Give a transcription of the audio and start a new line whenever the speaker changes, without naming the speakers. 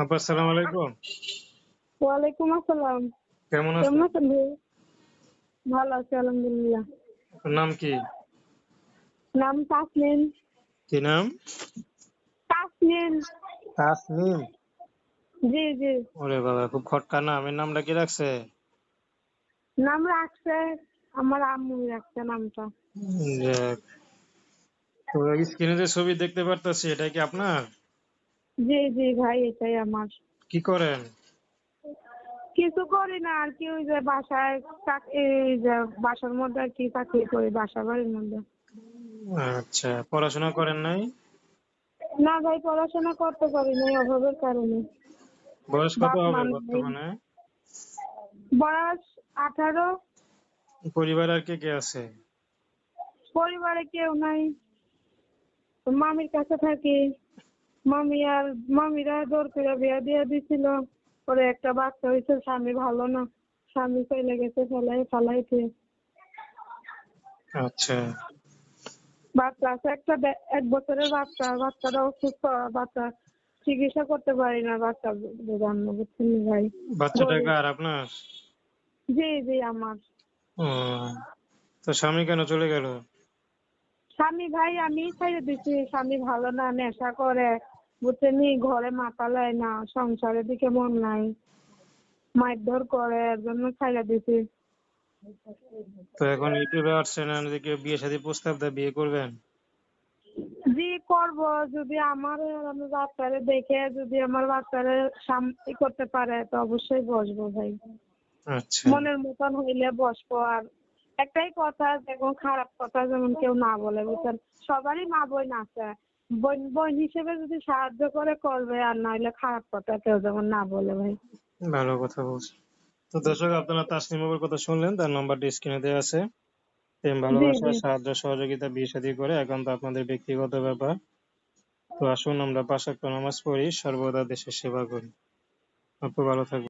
আপা আসসালামু আলাইকুম।
ওয়ালাইকুম আসসালাম।
কেমন
কেমন
আছেন?
ভালো আছি আলহামদুলিল্লাহ।
নাম কি?
নাম
কি নাম? তাসনিম।
জি জি।
ওরে বাবা খুব খটকা নাম। এর নামটা কি রাখছে?
নাম রাখছে আমার আম্মু রাখছে নামটা।
তো স্ক্রিনে যে ছবি দেখতে পারতাছি এটা কি আপনার?
জি জি ভাই এটাই আমার।
কি করেন?
কিছু করি না আর কি ওই যে বাসায় এই যে বাসার মধ্যে আর কি চাকরি করি বাসা বাড়ির মধ্যে।
আচ্ছা পড়াশোনা করেন নাই?
না ভাই পড়াশোনা করতে পারি নাই অভাবের কারণে।
বয়স কত হবে বর্তমানে?
বয়স আঠারো।
পরিবার আর কে কে আছে?
পরিবারে কেউ নাই মামির কাছে থাকি। মামি আর মামিরা জোর করে বিয়া দিয়ে দিছিল। পরে একটা বাচ্চা হয়েছে স্বামী ভালো না। স্বামী চলে গেছে ফেলাই ফেলাইতে।
আচ্ছা।
বাচ্চা আছে একটা এক বছরের বাচ্চা। বাচ্চাটা অসুস্থ বাচ্চা চিকিৎসা করতে পারি না বাচ্চা জন্ম বুঝছেন ভাই।
বাচ্চাটা কার আপনার?
জি জি আমার।
তো স্বামী কেন চলে গেল?
স্বামী ভাই আমি ছেড়ে দিছি। স্বামী ভালো না নেশা করে। বুঝছেনি ঘরে মাথা লয় না সংসারের দিকে মন নাই। মারধর করে এর জন্য ছেড়ে দিছি।
তো এখন ইউটিউবে আসছেন এদিকে বিয়ে শাদী প্রস্তাব দেয় বিয়ে করবেন?
জি করব। যদি আমার আমি বাচ্চারে দেখে যদি আমার বাচ্চারে সামনে করতে পারে তো অবশ্যই বসবো ভাই।
আচ্ছা।
মনের মতন হইলে বসবো আর একটাই কথা দেখুন খারাপ কথা যেমন কেউ না বলে বুঝছেন? সবারই মা বোন আছে। বোন বোন হিসেবে যদি সাহায্য করে করবে আর নাহলে খারাপ কথা কেউ যেমন না বলে ভাই।
ভালো কথা বলছি তো দর্শক আপনারা তাসনিম বাবুর কথা শুনলেন তার নাম্বারটি স্ক্রিনে দেওয়া আছে। প্রেম ভালোবাসা সাহায্য সহযোগিতা বিয়ে শাদী করে এখন তো আপনাদের ব্যক্তিগত ব্যাপার। তো আসুন আমরা পাশাক্ত নামাজ পড়ি সর্বদা দেশের সেবা করি। আপু ভালো থাকবেন।